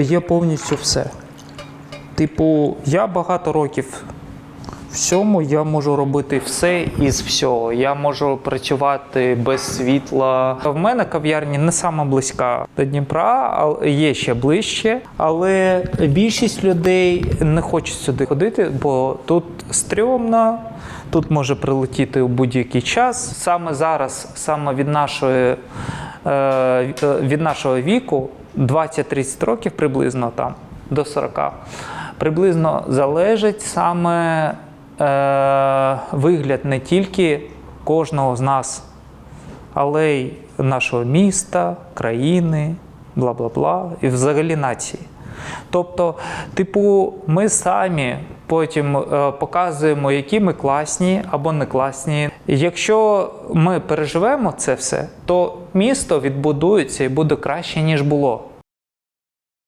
Є повністю все. Типу, я багато років всьому, я можу робити все із всього. Я можу працювати без світла. В мене кав'ярня не сама близька до Дніпра, але є ще ближче. Але більшість людей не хочуть сюди ходити, бо тут стрьомно. Тут може прилетіти у будь-який час. Саме зараз, саме від нашої е, від нашого віку, 20-30 років приблизно там до 40, приблизно залежить саме е, вигляд не тільки кожного з нас, але й нашого міста, країни, бла бла бла, і взагалі нації. Тобто, типу, ми самі потім е, показуємо, які ми класні або не класні. Якщо ми переживемо це все, то місто відбудується і буде краще, ніж було.